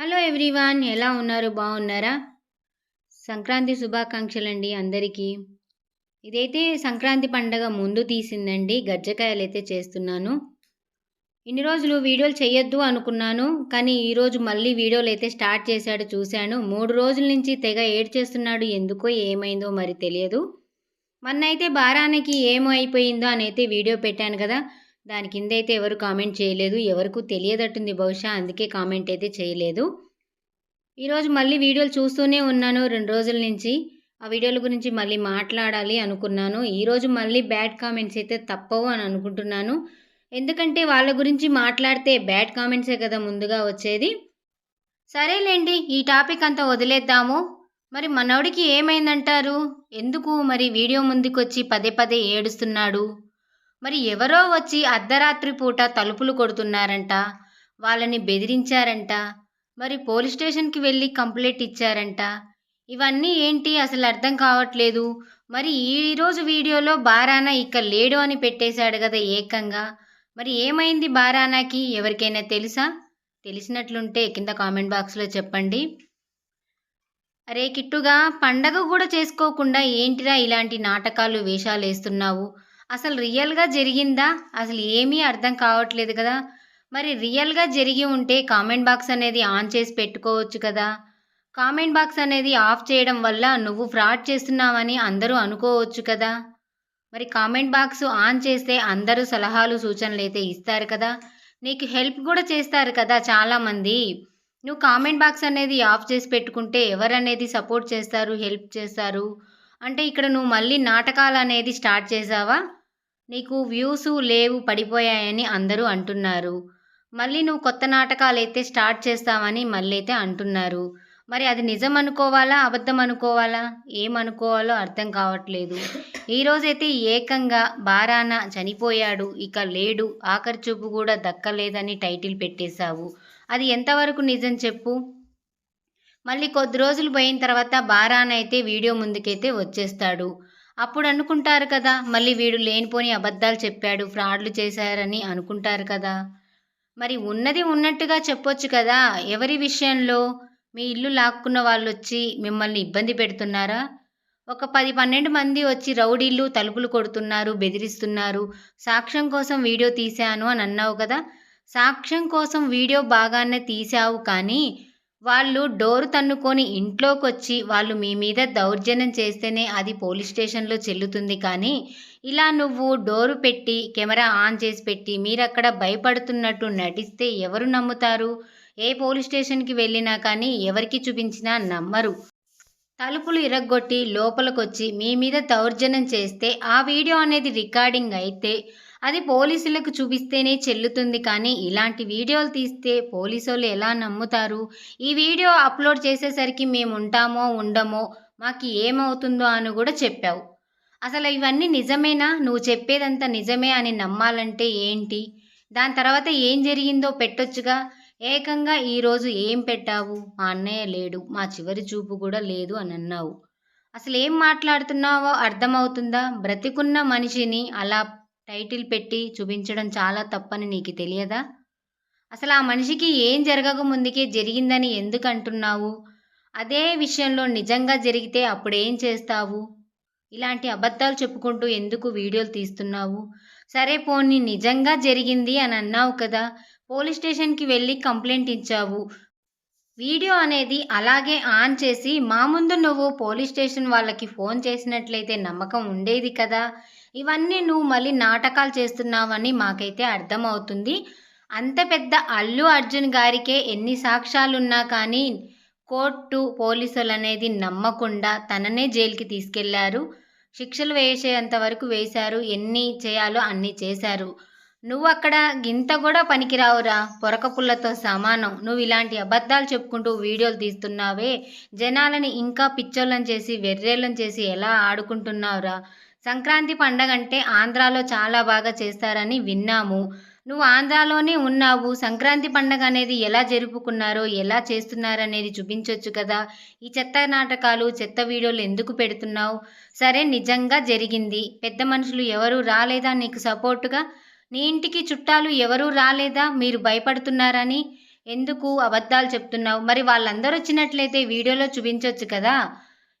Hello everyone ఎలా ఉన్నారు? బాగున్నారా? సంక్రాంతి శుభాకాంక్షలండి అందరికీ. ఇదైతే సంక్రాంతి పండగ ముందు తీసిందండి గజ్జకాయలు అయితే చేస్తున్నాను. ఇన్ని రోజులు వీడియోలు చేయొద్దు అనుకున్నాను కానీ ఈరోజు మళ్ళీ వీడియోలు అయితే స్టార్ట్ చేశాడు చూశాను. మూడు రోజుల నుంచి తెగ ఏడ్ చేస్తున్నాడు ఎందుకో ఏమైందో మరి తెలియదు. మొన్న అయితే బారానికి ఏమో అయిపోయిందో అని అయితే వీడియో పెట్టాను కదా దాని కింద అయితే ఎవరు కామెంట్ చేయలేదు ఎవరికూ తెలియదట్టుంది బహుశా అందుకే కామెంట్ అయితే చేయలేదు. ఈరోజు మళ్ళీ వీడియోలు చూస్తూనే ఉన్నాను రెండు రోజుల నుంచి. ఆ వీడియోల గురించి మళ్ళీ మాట్లాడాలి అనుకున్నాను. ఈరోజు మళ్ళీ బ్యాడ్ కామెంట్స్ అయితే తప్పవు అని అనుకుంటున్నాను. ఎందుకంటే వాళ్ళ గురించి మాట్లాడితే బ్యాడ్ కామెంట్సే కదా ముందుగా వచ్చేది. సరేలేండి ఈ టాపిక్ అంతా వదిలేద్దాము. మరి మనవడికి ఏమైందంటారు? ఎందుకు మరి వీడియో ముందుకొచ్చి పదే పదే ఏడుస్తున్నాడు? మరి ఎవరో వచ్చి అర్ధరాత్రి పూట తలుపులు కొడుతున్నారంట? వాళ్ళని బెదిరించారంట? మరి పోలీస్ స్టేషన్కి వెళ్ళి కంప్లైంట్ ఇచ్చారంట? ఇవన్నీ ఏంటి? అసలు అర్థం కావట్లేదు. మరి ఈరోజు వీడియోలో బారానా ఇక లేడు అని పెట్టేశాడు కదా ఏకంగా. మరి ఏమైంది బారానాకి? ఎవరికైనా తెలుసా? తెలిసినట్లుంటే కింద కామెంట్ బాక్స్లో చెప్పండి. అరే కిట్టుగా పండగ కూడా చేసుకోకుండా ఏంటిరా ఇలాంటి నాటకాలు వేషాలు వేస్తున్నావు అసలు రియల్గా జరిగిందా? అసలు ఏమీ అర్థం కావట్లేదు కదా. మరి రియల్గా జరిగి ఉంటే కామెంట్ బాక్స్ అనేది ఆన్ చేసి పెట్టుకోవచ్చు కదా. కామెంట్ బాక్స్ అనేది ఆఫ్ చేయడం వల్ల నువ్వు ఫ్రాడ్ చేస్తున్నావని అందరూ అనుకోవచ్చు కదా. మరి కామెంట్ బాక్స్ ఆన్ చేస్తే అందరూ సలహాలు సూచనలు అయితే ఇస్తారు కదా. నీకు హెల్ప్ కూడా చేస్తారు కదా చాలామంది. నువ్వు కామెంట్ బాక్స్ అనేది ఆఫ్ చేసి పెట్టుకుంటే ఎవరనేది సపోర్ట్ చేస్తారు హెల్ప్ చేస్తారు? అంటే ఇక్కడ నువ్వు మళ్ళీ నాటకాలు అనేది స్టార్ట్ చేసావా? నీకు వ్యూస్ లేవు పడిపోయాయని అందరూ అంటున్నారు. మళ్ళీ నువ్వు కొత్త నాటకాలు అయితే స్టార్ట్ చేస్తావని మళ్ళీ అయితే అంటున్నారు. మరి అది నిజం అనుకోవాలా అబద్ధం అనుకోవాలా ఏమనుకోవాలో అర్థం కావట్లేదు. ఈరోజైతే ఏకంగా బారాన చనిపోయాడు ఇక లేడు ఆఖరి చూపు కూడా దక్కలేదని టైటిల్ పెట్టేశావు. అది ఎంతవరకు నిజం చెప్పు? మళ్ళీ కొద్ది రోజులు పోయిన తర్వాత బారాన అయితే వీడియో ముందుకైతే వచ్చేస్తాడు. అప్పుడు అనుకుంటారు కదా మళ్ళీ వీడు లేనిపోని అబద్ధాలు చెప్పాడు ఫ్రాడ్లు చేశారని అనుకుంటారు కదా. మరి ఉన్నది ఉన్నట్టుగా చెప్పొచ్చు కదా ఎవరి విషయంలో? మీ ఇల్లు లాక్కున్న వాళ్ళు వచ్చి మిమ్మల్ని ఇబ్బంది పెడుతున్నారా? ఒక పది పన్నెండు మంది వచ్చి రౌడీలు తలుపులు కొడుతున్నారు బెదిరిస్తున్నారు. సాక్ష్యం కోసం వీడియో తీశాను అని అన్నావు కదా సాక్ష్యం కోసం వీడియో బాగానే తీశావు కానీ వాళ్ళు డోరు తన్నుకొని ఇంట్లోకి వచ్చి వాళ్ళు మీ మీద దౌర్జన్యం చేస్తేనే అది పోలీస్ స్టేషన్లో చెల్లుతుంది. కానీ ఇలా నువ్వు డోరు పెట్టి కెమెరా ఆన్ చేసి పెట్టి మీరు అక్కడ భయపడుతున్నట్టు నటిస్తే ఎవరు నమ్ముతారు? ఏ పోలీస్ స్టేషన్కి వెళ్ళినా కానీ ఎవరికి చూపించినా నమ్మరు. తలుపులు ఇరగ్గొట్టి లోపలికొచ్చి మీ మీద దౌర్జన్యం చేస్తే ఆ వీడియో అనేది రికార్డింగ్ అయితే అది పోలీసులకు చూపిస్తేనే చెల్లుతుంది. కానీ ఇలాంటి వీడియోలు తీస్తే పోలీసులు ఎలా నమ్ముతారు? ఈ వీడియో అప్లోడ్ చేసేసరికి మేము ఉంటామో ఉండమో మాకు ఏమవుతుందో అని కూడా చెప్పావు. అసలు ఇవన్నీ నిజమేనా? నువ్వు చెప్పేదంతా నిజమే అని నమ్మాలంటే ఏంటి? దాని తర్వాత ఏం జరిగిందో పెట్టొచ్చుగా? ఏకంగా ఈరోజు ఏం పెట్టావు? మా అన్నయ్య లేడు మా చివరి చూపు కూడా లేదు అని అన్నావు. అసలు ఏం మాట్లాడుతున్నావో అర్థమవుతుందా? బ్రతికున్న మనిషిని అలా టైటిల్ పెట్టి చూపించడం చాలా తప్పని నీకు తెలియదా? అసలు ఆ మనిషికి ఏం జరగక ముందుకే జరిగిందని ఎందుకు అంటున్నావు? అదే విషయంలో నిజంగా జరిగితే అప్పుడేం చేస్తావు? ఇలాంటి అబద్ధాలు చెప్పుకుంటూ ఎందుకు వీడియోలు తీస్తున్నావు? సరే పోనీ నిజంగా జరిగింది అని అన్నావు కదా పోలీస్ స్టేషన్కి వెళ్ళి కంప్లైంట్ ఇచ్చావు. వీడియో అనేది అలాగే ఆన్ చేసి మా ముందు నువ్వు పోలీస్ స్టేషన్ వాళ్ళకి ఫోన్ చేసినట్లయితే నమ్మకం ఉండేది కదా. ఇవన్నీ నువ్వు మళ్ళీ నాటకాలు చేస్తున్నావని మాకైతే అర్థమవుతుంది. అంత పెద్ద అల్లు అర్జున్ గారికే ఎన్ని సాక్ష్యాలున్నా కానీ కోర్టు పోలీసులు అనేది నమ్మకుండా తననే జైలుకి తీసుకెళ్ళారు. శిక్షలు వేసేంత వరకు వేశారు. ఎన్ని చేయాలో అన్ని చేశారు. నువ్వు అక్కడ గింత కూడా పనికిరావురా పొరక పుల్లతో సమానం. నువ్వు ఇలాంటి అబద్ధాలు చెప్పుకుంటూ వీడియోలు తీస్తున్నావే. జనాలని ఇంకా పిచ్చోళ్ళని చేసి వెర్రేళ్ళని చేసి ఎలా ఆడుకుంటున్నావురా? సంక్రాంతి పండగ అంటే ఆంధ్రాలో చాలా బాగా చేస్తారని విన్నాము. నువ్వు ఆంధ్రాలోనే ఉన్నావు. సంక్రాంతి పండగ అనేది ఎలా జరుపుకున్నారో ఎలా చేస్తున్నారనేది చూపించవచ్చు కదా. ఈ చెత్త నాటకాలు చెత్త వీడియోలు ఎందుకు పెడుతున్నావు? సరే నిజంగా జరిగింది. పెద్ద మనుషులు ఎవరు రాలేదా నీకు సపోర్టుగా? నీ ఇంటికి చుట్టాలు ఎవరూ రాలేదా? మీరు భయపడుతున్నారని? ఎందుకు అబద్ధాలు చెప్తున్నావు? మరి వాళ్ళందరూ వచ్చినట్లయితే వీడియోలో చూపించవచ్చు కదా.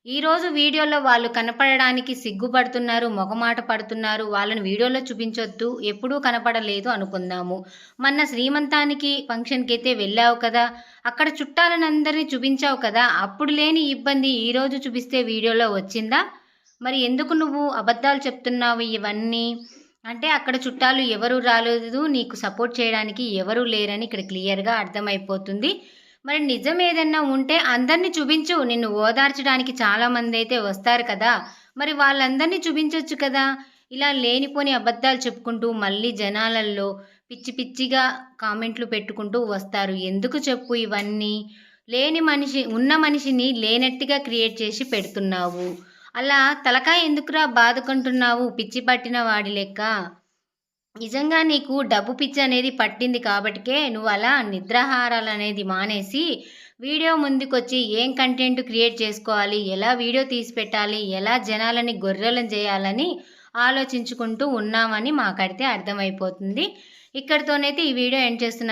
ఈరోజు వీడియోలో వాళ్ళు కనపడడానికి సిగ్గుపడుతున్నారు మొగమాట పడుతున్నారు. వాళ్ళని వీడియోలో చూపించొద్దు ఎప్పుడూ కనపడలేదు అనుకుందాము. మొన్న శ్రీమంతానికి ఫంక్షన్కి అయితే వెళ్ళావు కదా. అక్కడ చుట్టాలను అందరినీ చూపించావు కదా. అప్పుడు లేని ఇబ్బంది ఈరోజు చూపిస్తే వీడియోలో వచ్చిందా? మరి ఎందుకు నువ్వు అబద్ధాలు చెప్తున్నావు ఇవన్నీ? అంటే అక్కడ చుట్టాలు ఎవరు రాలేదు నీకు సపోర్ట్ చేయడానికి ఎవరు లేరని ఇక్కడ క్లియర్గా అర్థమైపోతుంది. మరి నిజం ఏదన్నా ఉంటే అందరినీ చూపించు. నిన్ను ఓదార్చడానికి చాలామంది అయితే వస్తారు కదా. మరి వాళ్ళందరినీ చూపించవచ్చు కదా. ఇలా లేనిపోని అబద్ధాలు చెప్పుకుంటూ మళ్ళీ జనాలల్లో పిచ్చి పిచ్చిగా కామెంట్లు పెట్టుకుంటూ వస్తారు. ఎందుకు చెప్పు ఇవన్నీ? లేని మనిషి ఉన్న మనిషిని లేనట్టుగా క్రియేట్ చేసి పెడుతున్నావు. అలా తలకాయ ఎందుకురా బాదుకుంటున్నావు? పిచ్చి పట్టిన వాడి లెక్క. నిజంగా నీకు డబ్బు పిచ్చి అనేది పట్టింది కాబట్టికే నువ్వు అలా నిద్రాహారాలు అనేది మానేసి వీడియో ముందుకొచ్చి ఏం కంటెంట్ క్రియేట్ చేసుకోవాలి? ఎలా వీడియో తీసి పెట్టాలి? ఎలా జనాలని గొర్రెలను చేయాలని ఆలోచించుకుంటూ ఉన్నామని మాకైతే అర్థమైపోతుంది. ఇక్కడితోనైతే ఈ వీడియో ఎండ్ చేస్తున్నాను